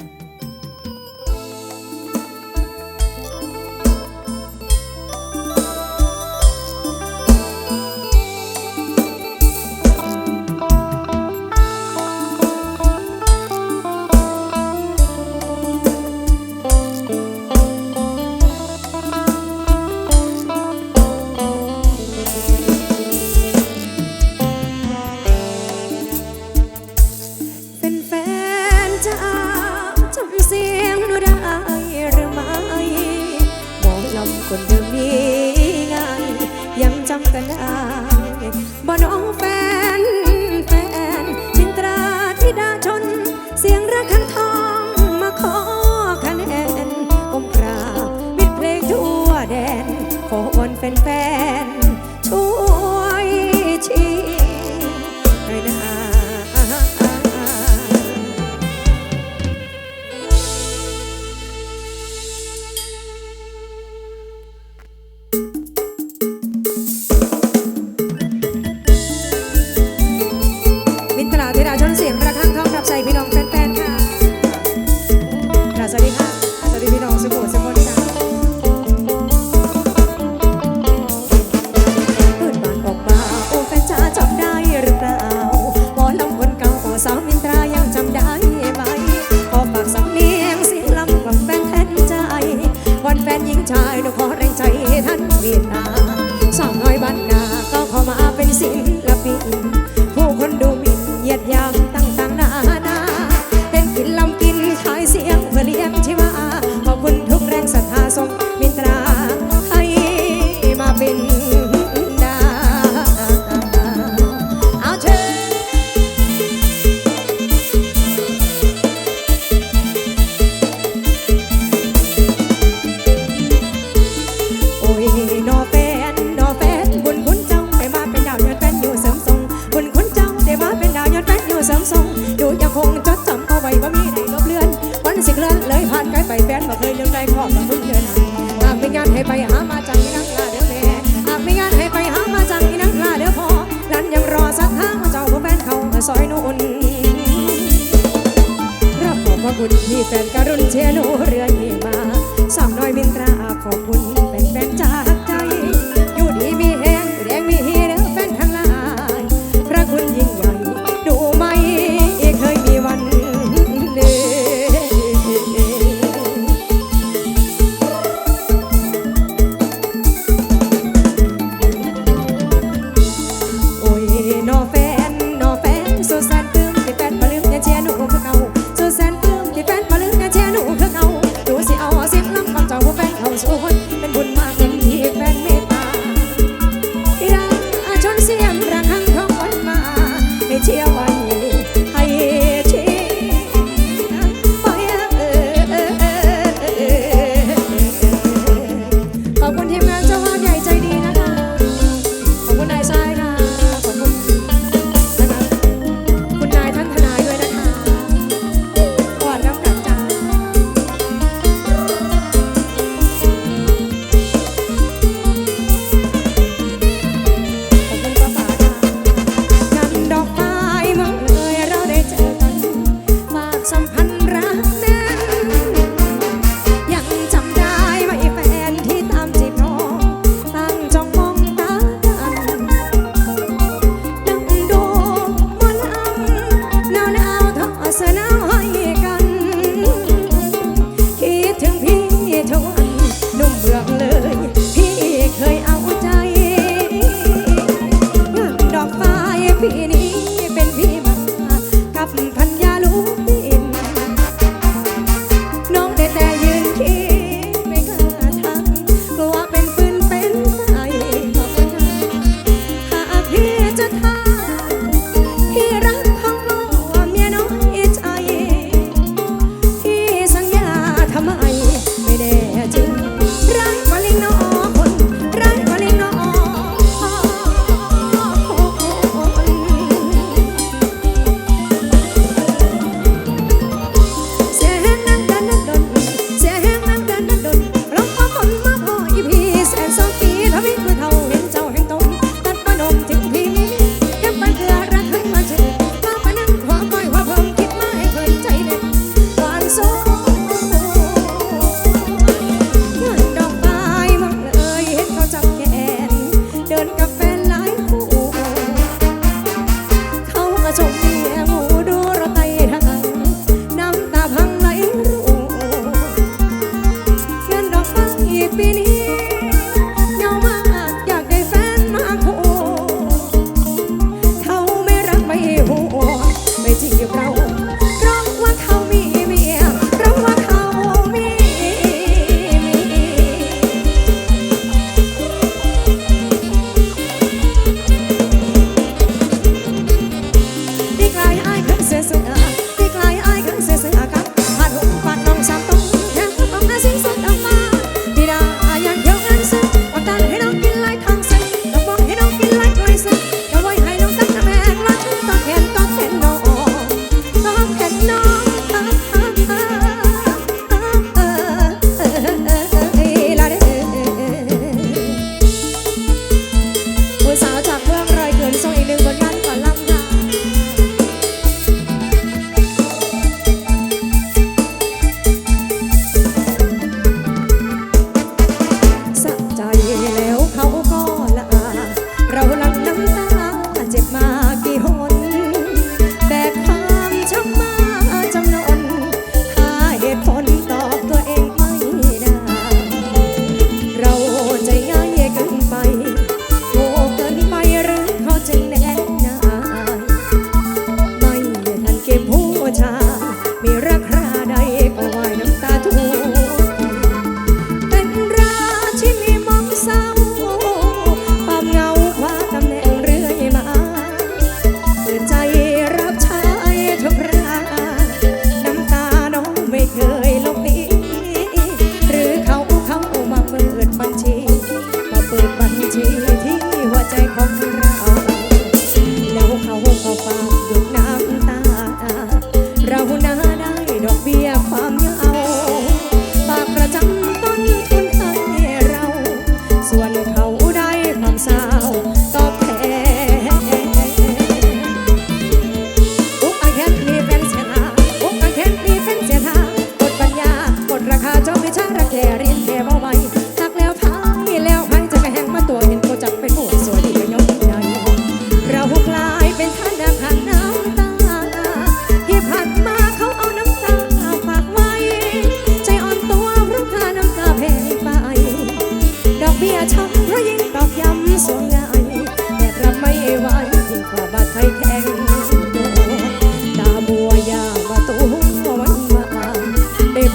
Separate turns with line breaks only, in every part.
うん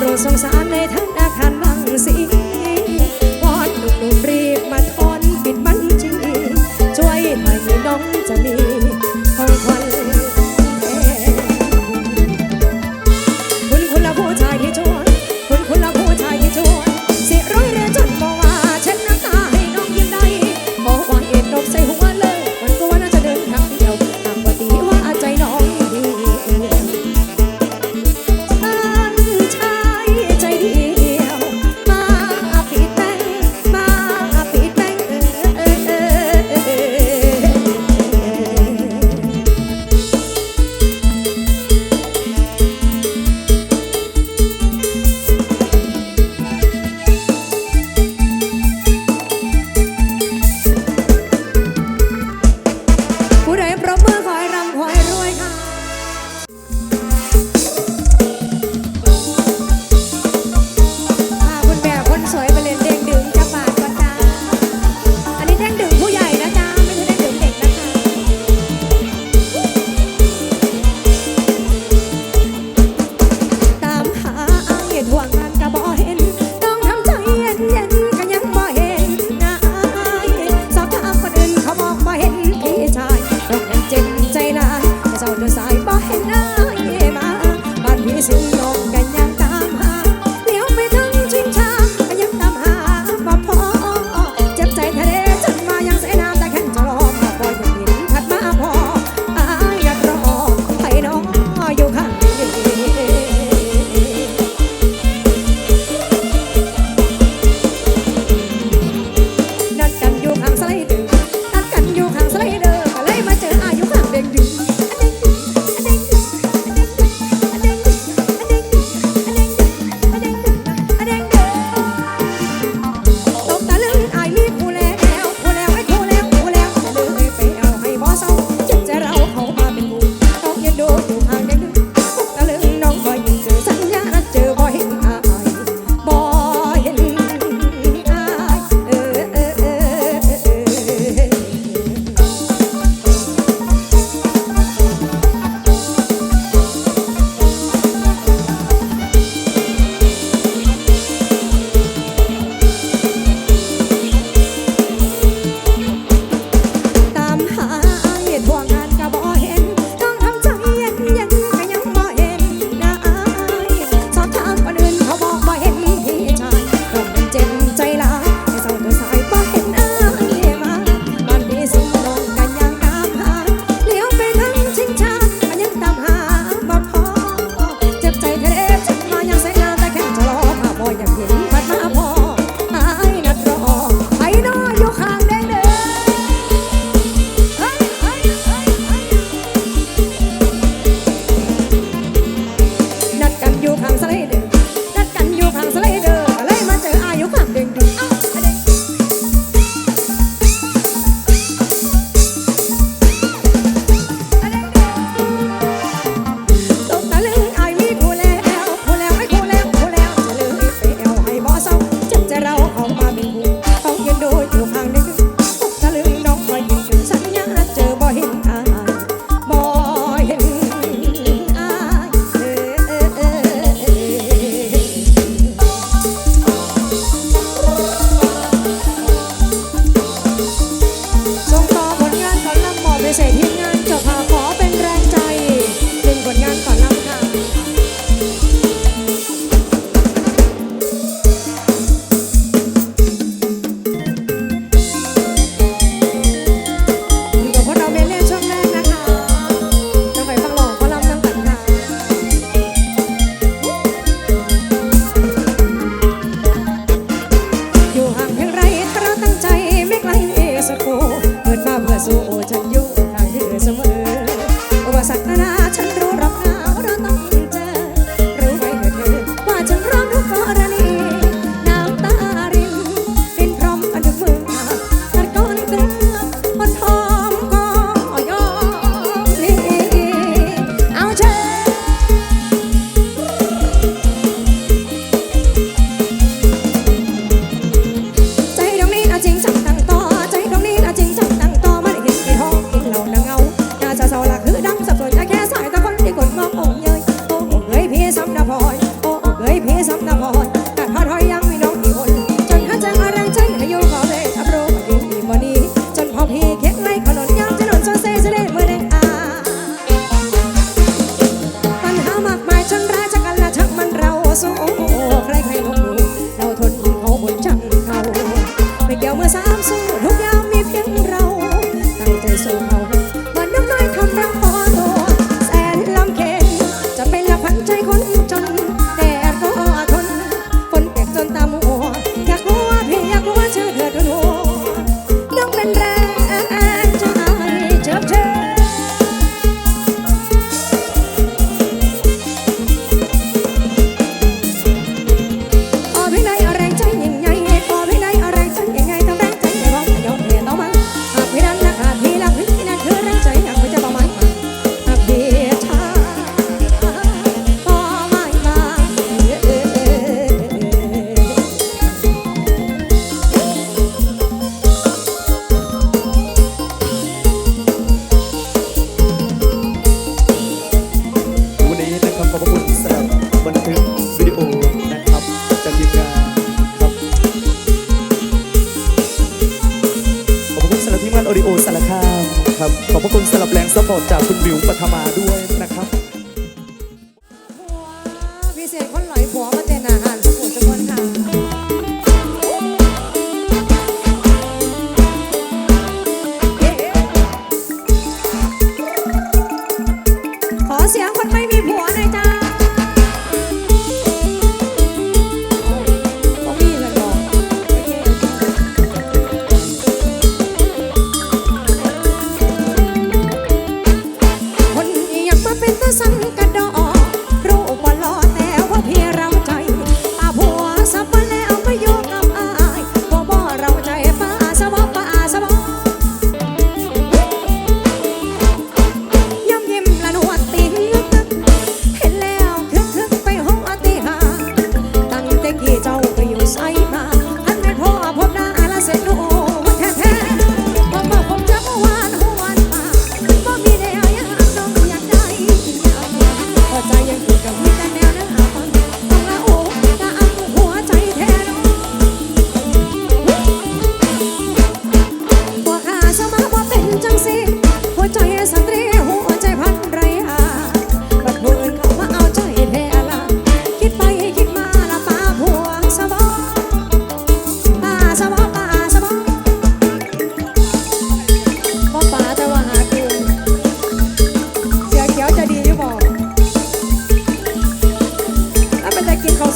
ប្រសងសាននៃឋាន ฉันนะ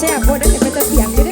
แซ่บบ่ได้เป็นตะเสียงต่เด้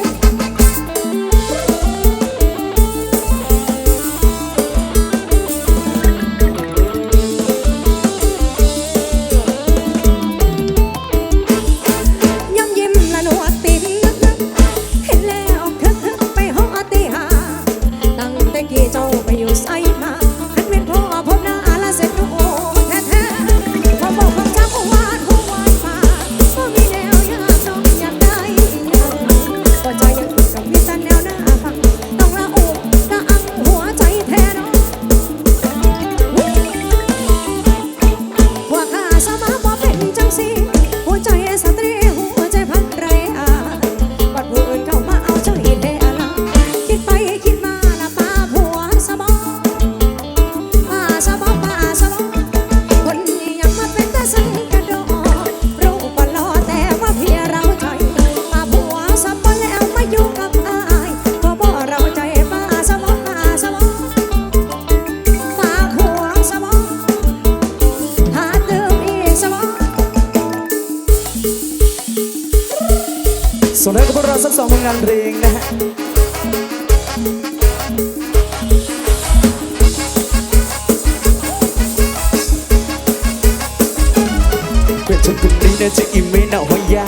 คุณดีนะาจะอิ่มไม่น่าหอยใหญ่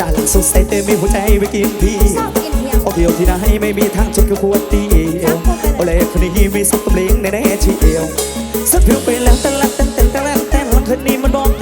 น่ารักสดใสเต็มหัวใจไปกินพี่ยอเคีย
วที่
ไหนไม่มีทางจนก็ควรเดียวโอเลย
คนนี้มีส
บ
ตำเลี้ยงแน่ๆทีเอวสักเพีย
ว
ไปแล้วแต่ละแต่แต่
แต่
แต่คนนี้มันบ
อก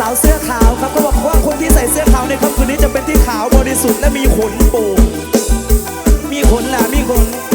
สาวเสื้อ
ขาวครับก็บอกว่าคนที่ใส่เสื้อขาวในค่ำคืนนี้จะเป็นที่ขาวบริสุทธิ์และมีขนปูมีขน
แห
ละ
มีขน